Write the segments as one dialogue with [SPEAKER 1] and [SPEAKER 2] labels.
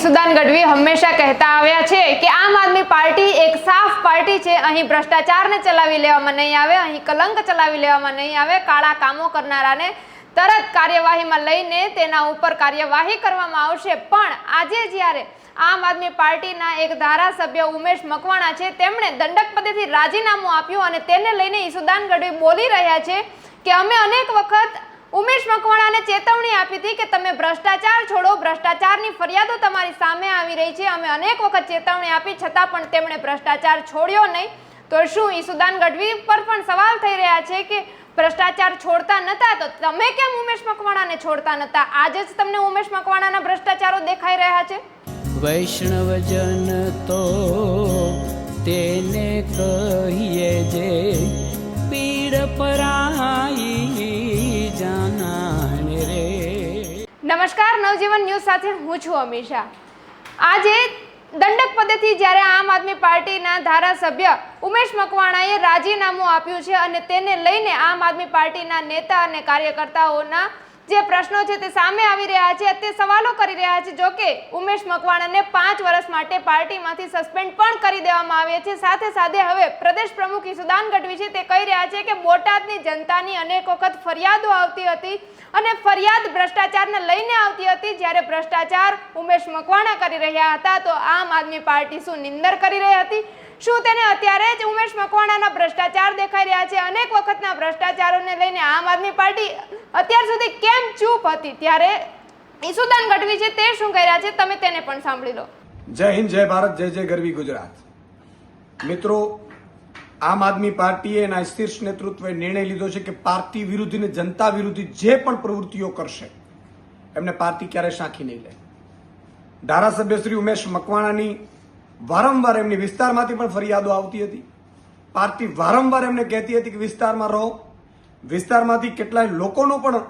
[SPEAKER 1] ઈસુદાન ગઢવી હંમેશા કહેતા આવ્યા છે કે આમ આદમી પાર્ટી એક સાફ પાર્ટી છે. અહીં ભ્રષ્ટાચારને ચલાવી લેવામાં નહીં આવે, અહીં કલંક ચલાવી લેવામાં નહીં આવે. કાળા કામો કરનારાને તરત કાર્યવાહીમાં લઈને તેના ઉપર કાર્યવાહી કરવામાં આવશે. પણ આજે જ્યારે આમ આદમી પાર્ટીના એક ધારાસભ્ય ઉમેશ મકવાણા છે, તેમણે દંડક પદેથી રાજીનામું આપ્યું અને તેને લઈને ઈસુદાન ગઢવી બોલી રહ્યા છે કે અમે અનેક વખત ઉમેશ મકવાણાને ચેતવણી આપી હતી કે તમે ભ્રષ્ટાચાર છોડો, ભ્રષ્ટાચારની ફરિયાદો તમારી સામે આવી રહી છે. અમે અનેક વખત ચેતવણી આપી, છતાં પણ તેમણે ભ્રષ્ટાચાર છોડ્યો નહીં. તો શું ઈસુદાન ગઢવી પર પણ સવાલ થઈ રહ્યા છે કે ભ્રષ્ટાચાર છોડતા નતા? તો તમે કેમ ઉમેશ મકવાણાને છોડતા નતા? આજે જ તમને ઉમેશ મકવાણાના ભ્રષ્ટાચારો દેખાઈ રહ્યા છે.
[SPEAKER 2] વૈષ્ણવજન તો તેને કહીએ જે
[SPEAKER 1] નમસ્કાર, નવજીવન ન્યૂઝ સાથે હું છું અમીષા. આજે દંડક પદેથી જ્યારે આમ આદમી પાર્ટીના ધારાસભ્ય ઉમેશ મકવાણાએ રાજીનામું આપ્યું છે અને તેને લઈને આમ આદમી પાર્ટીના નેતા અને કાર્યકર્તાઓના જે પ્રશ્નો છે તે સામે આવી રહ્યા છે તે સવાલો કરી રહ્યા છે જોકે ઉમેશ મકવાણાને પાંચ વર્ષ માટે પાર્ટીમાંથી સસ્પેન્ડ પણ કરી દેવામાં આવે છે. સાથે સાથે હવે પ્રદેશ પ્રમુખ ઈસુદાન ગઢવી છે તે કહી રહ્યા છે કે બોટાદની જનતાની અનેક વખત ફરિયાદો આવતી હતી અને ફરિયાદ ભ્રષ્ટાચારને લઈને આવતી હતી. જ્યારે ભ્રષ્ટાચાર ઉમેશ મકવાણા કરી રહ્યા હતા, તો આમ આદમી પાર્ટી શું નિંદર કરી રહી હતી? શું તેને અત્યારે જ ઉમેશ મકવાણાના ભ્રષ્ટાચાર દેખાઈ રહ્યા છે. અનેક વખતના ભ્રષ્ટાચારોને લઈને આમ આદમી પાર્ટી અત્યાર સુધી કેમ ચૂપ હતી? ત્યારે ઈસુદાન ગઢવી છે તે શું કહી રહ્યા છે? તમે તેને પણ સાંભળી લો.
[SPEAKER 3] જય હિન્દ, જય ભારત, જય જય ગરવી ગુજરાત. મિત્રો, આમ આદમી પાર્ટીએ એના શીર્ષ નેતૃત્વે નિર્ણય લીધો છે કે પાર્ટી વિરુદ્ધ અને જનતા વિરુદ્ધ જે પણ પ્રવૃત્તિઓ કરશે, એમને પાર્ટી ક્યારે સાંખી નહીં લે. ધારાસભ્ય શ્રી ઉમેશ મકવાણાની વારંવાર એમની વિસ્તારમાંથી પણ ફરિયાદો આવતી હતી. પાર્ટી વારંવાર એમને કહેતી હતી કે વિસ્તારમાં રહો. વિસ્તારમાંથી કેટલાય લોકોનો પણ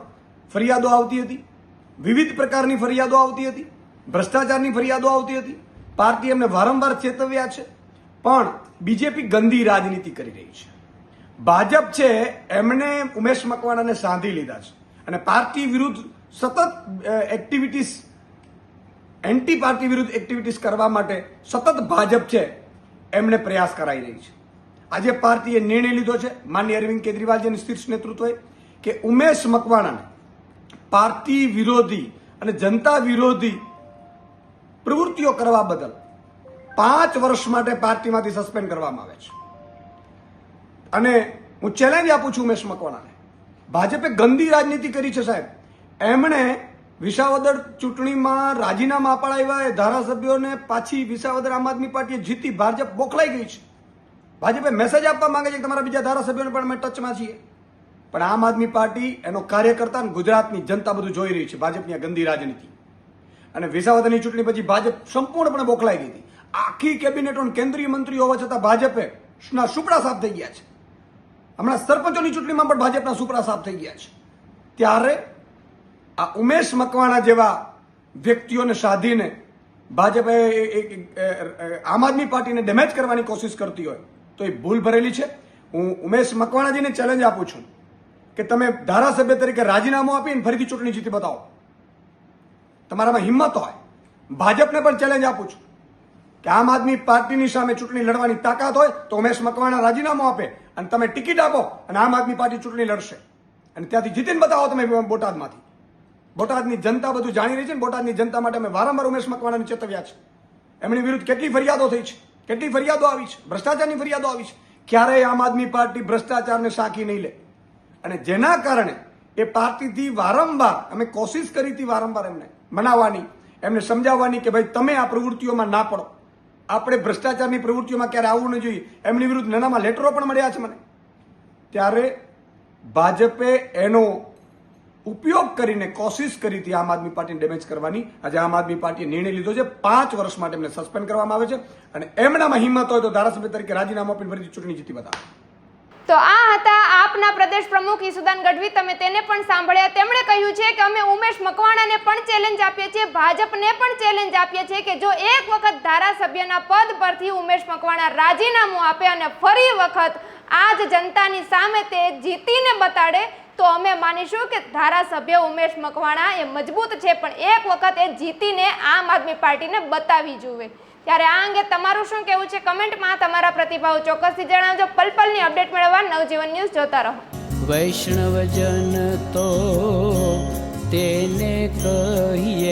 [SPEAKER 3] ફરિયાદો આવતી હતી. વિવિધ પ્રકારની ફરિયાદો આવતી હતી. ભ્રષ્ટાચારની ફરિયાદો આવતી હતી. પાર્ટી એમને વારંવાર ચેતવ્યા છે. પણ બીજેપી ગંદી રાજનીતિ કરી રહી છે. ભાજપ છે એમણે ઉમેશ મકવાણાને સાંધી લીધા છે. અને પાર્ટી વિરુદ્ધ સતત એક્ટિવિટીઝ એન્ટી પાર્ટી વિરુદ્ધ એક્ટિવિટીઝ કરવા માટે સતત ભાજપ છે એમણે પ્રયાસ કરાઈ રહી છે. આજે પાર્ટીએ નિર્ણય લીધો છે, માન્ય અરવિંદ કેજરીવાલજીની શીર્ષ નેતૃત્વએ કે ઉમેશ મકવાણાને પાર્ટી વિરોધી અને જનતા વિરોધી પ્રવૃત્તિઓ કરવા બદલ પાંચ વર્ષ માટે પાર્ટીમાંથી સસ્પેન્ડ કરવામાં આવે છે. અને હું ચેલેન્જ આપું છું ઉમેશ મકવાણાને. ભાજપે ગંદી રાજનીતિ કરી છે સાહેબ. એમણે વિસાવદર ચૂંટણીમાં રાજીનામા અપાડાવ્યા એ ધારાસભ્યોને પાછી વિસાવદર આમ આદમી પાર્ટીએ જીતી ભાજપ બોખલાઈ ગઈ છે. ભાજપે મેસેજ આપવા માંગે છે કે તમારા બીજા ધારાસભ્યોને પણ અમે ટચમાં છીએ. પણ આમ આદમી પાર્ટી એનો કાર્યકર્તા અને ગુજરાતની જનતા બધું જોઈ રહી છે, ભાજપની આ ગંદી રાજનીતિ. અને વિસાવદરની ચૂંટણી પછી ભાજપ સંપૂર્ણપણે બોખલાઈ ગઈ હતી. આખી કેબિનેટો કેન્દ્રીય મંત્રી હોવા છતાં ભાજપે સુપડા સાફ થઈ ગયા છે. હમણાં સરપંચોની ચૂંટણીમાં પણ ભાજપના સુપડા સાફ થઈ ગયા છે. ત્યારે આ ઉમેશ મકવાણા જેવા વ્યક્તિઓને સાધીને ભાજપે આમ આદમી પાર્ટીને ડેમેજ કરવાની કોશિશ કરતી હોય, તો એ ભૂલ ભરેલી છે. હું ઉમેશ મકવાણાજીને ચેલેન્જ આપું છું કે તમે ધારાસભ્ય તરીકે રાજીનામું આપીને ફરીથી ચૂંટણી જીતી બતાવો. તમારામાં હિંમત હોય. ભાજપને પણ ચેલેન્જ આપું છું કે આમ આદમી પાર્ટીની સામે ચૂંટણી લડવાની તાકાત હોય, તો ઉમેશ મકવાણા રાજીનામું આપે અને તમે ટિકિટ આપો અને આમ આદમી પાર્ટી ચૂંટણી લડશે. અને ત્યાંથી જીતીને બતાવો તમે બોટાદમાંથી. બોટાદની જનતા બધું જાણી રહી છે ને બોટાદની જનતા માટે અમે વારંવાર ઉમેશ મકવાણાને ચેતવ્યા છે એમની વિરુદ્ધ કેટલી ફરિયાદો થઈ છે? કેટલી ફરિયાદો આવી છે? ભ્રષ્ટાચારની ફરિયાદો આવી છે? ક્યારેય આમ આદમી પાર્ટી ભ્રષ્ટાચારને સાકી નહીં લે. અને જેના કારણે એ પાર્ટીથી વારંવાર, અમે કોશિશ કરી હતી વારંવાર એમને મનાવવાની, એમને સમજાવવાની કે ભાઈ, તમે આ પ્રવૃત્તિઓમાં ના પડો. આપણે ભ્રષ્ટાચારની પ્રવૃત્તિઓમાં ક્યારે આવવું ન જોઈએ. એમની વિરુદ્ધ નાનામાં લેટરો પણ મળ્યા છે મને. ત્યારે ભાજપે એનો ઉપયોગ કરીને કોશિશ કરી હતી આમ આદમી પાર્ટીને ડેમેજ કરવાની. આજે આમ આદમી પાર્ટીએ નિર્ણય લીધો છે. પાંચ વર્ષ માટે એમને સસ્પેન્ડ કરવામાં આવે છે. અને એમનામાં હિંમત હોય તો ધારાસભ્ય તરીકે રાજીનામું આપીને ફરીથી ચૂંટણી જીતી બતાવે.
[SPEAKER 1] તો આ હતા આપના પ્રદેશ પ્રમુખ ઈસુદાન ગઢવી. તમે તેને પણ સાંભળ્યા. તેમણે કહ્યું છે કે અમે ઉમેશ મકવાણાને પણ ચેલેન્જ આપીએ છીએ. ભાજપને પણ ચેલેન્જ આપીએ છીએ કે જો એક વખત ધારાસભ્યના પદ પરથી ઉમેશ મકવાણા રાજીનામું આપે અને ફરી વખત આ જ જનતાની સામે તે જીતીને બતાડે તો અમે માનીશું કે ધારાસભ્ય ઉમેશ મકવાણા એ મજબૂત છે, પણ એક વખત એ જીતીને આમ આદમી પાર્ટીને બતાવી જુએ. ત્યારે આ અંગે તમારું શું કહેવું છે? કમેન્ટમાં તમારા પ્રતિભાવ ચોક્કસથી જણાવજો. પલપલની અપડેટ મેળવવા નવજીવન ન્યૂઝ જોતા રહો.
[SPEAKER 2] વૈષ્ણવજન તો તેને કહીએ